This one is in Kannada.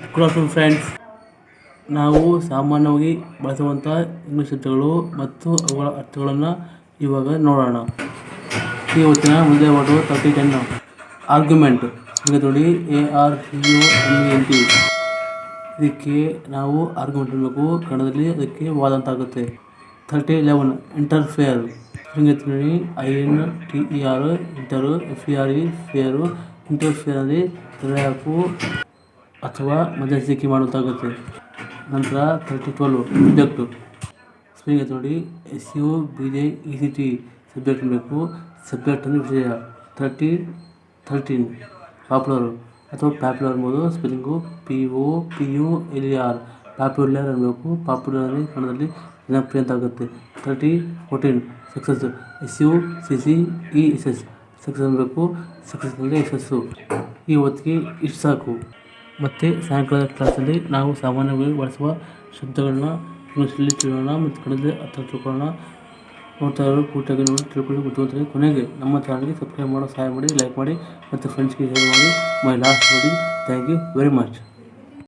ಗುಡ್ ಆಫ್ಟರ್ನೂನ್ ಫ್ರೆಂಡ್ಸ್ ನಾವು ಸಾಮಾನ್ಯವಾಗಿ ಬಳಸುವಂಥ ಇಂಗ್ಲೀಷ್ ಶಬ್ದಗಳು ಮತ್ತು ಅವುಗಳ ಅರ್ಥಗಳನ್ನು ಇವಾಗ ನೋಡೋಣ. ಇವತ್ತಿನ ಮುಂದೆ ವರ್ಡು ತರ್ಟಿ ಟೆನ್ ಆರ್ಗ್ಯುಮೆಂಟ್ ಈಗ ನೋಡಿ A R U N T ಇದಕ್ಕೆ ನಾವು ಆರ್ಗ್ಯುಮೆಂಟ್ ಇರಬೇಕು ಕನ್ನಡದಲ್ಲಿ ಅದಕ್ಕೆ ವಾದ ಅಂತ ಆಗುತ್ತೆ ತರ್ಟಿ ಲೆವೆನ್ ಇಂಟರ್ಫೇರ್ ಹಿಂಗೆ ನೋಡಿ I N T E R inter F E R E fere interfere ಅಂದರೆ ತಲೆ ಹಾಕು ಅಥವಾ ಮಧ್ಯಸ್ಥಿಕೆ ಮಾಡುವಂತಾಗುತ್ತೆ. ನಂತರ ತರ್ಟಿ ಟ್ವೆಲ್ವ್ ಸಬ್ಜೆಕ್ಟು ಸ್ಪೆಲ್ಲಿಂಗ್ ಐತೆ ನೋಡಿ S U B J E C T subject ಬೇಕು. ಸಬ್ಜೆಕ್ಟ್ ಅಂದರೆ ವಿಷಯ. ತರ್ಟಿ ಥರ್ಟೀನ್ ಪಾಪ್ಯುಲರು ಅಥವಾ ಪ್ಯಾಪ್ಯುಲರ್ ಅನ್ಬೋದು spelling P O P U L R popular ಅನ್ನಬೇಕು. ಪಾಪ್ಯುಲರ್ ಅಂದರೆ ಕನ್ನಡದಲ್ಲಿ ಜನಪ್ರಿಯ ಅಂತ ಆಗುತ್ತೆ thirty fourteen success S U C C E S S success ಅನ್ನಬೇಕು. ಸಕ್ಸಸ್ ಅಂದರೆ ಯಶಸ್ಸು ಈ ಹೊತ್ತಿಗೆ ಇಷ್ಟು ಸಾಕು. ಮತ್ತು ಸಾಯಂಕಾಲದ ಕ್ಲಾಸಲ್ಲಿ ನಾವು ಸಾಮಾನ್ಯವಾಗಿ ಬಳಸುವ ಶಬ್ದಗಳನ್ನ ಇಂಗ್ಲೀಷಲ್ಲಿ ತಿಳಿಯೋಣ ಮತ್ತು ಕನ್ನಡದಲ್ಲಿ ಅರ್ಥ ತಿಳ್ಕೊಳ್ಳೋಣ. ನೋಡ್ತಾ ಪೂರ್ತಿಯಾಗಿ ನೋಡಿ ತಿಳ್ಕೊಳ್ಳಿ. ಕೊನೆಗೆ ನಮ್ಮ ಚಾನಲ್ಗೆ ಸಬ್ಸ್ಕ್ರೈಬ್ ಮಾಡೋ ಸಹಾಯ ಮಾಡಿ, ಲೈಕ್ ಮಾಡಿ ಮತ್ತು ಫ್ರೆಂಡ್ಸ್ಗೆ ಶೇರ್ ಮಾಡಿ. ಮೈ ಲಾಸ್ಟ್ ನೋಡಿ ಥ್ಯಾಂಕ್ ಯು ವೆರಿ ಮಚ್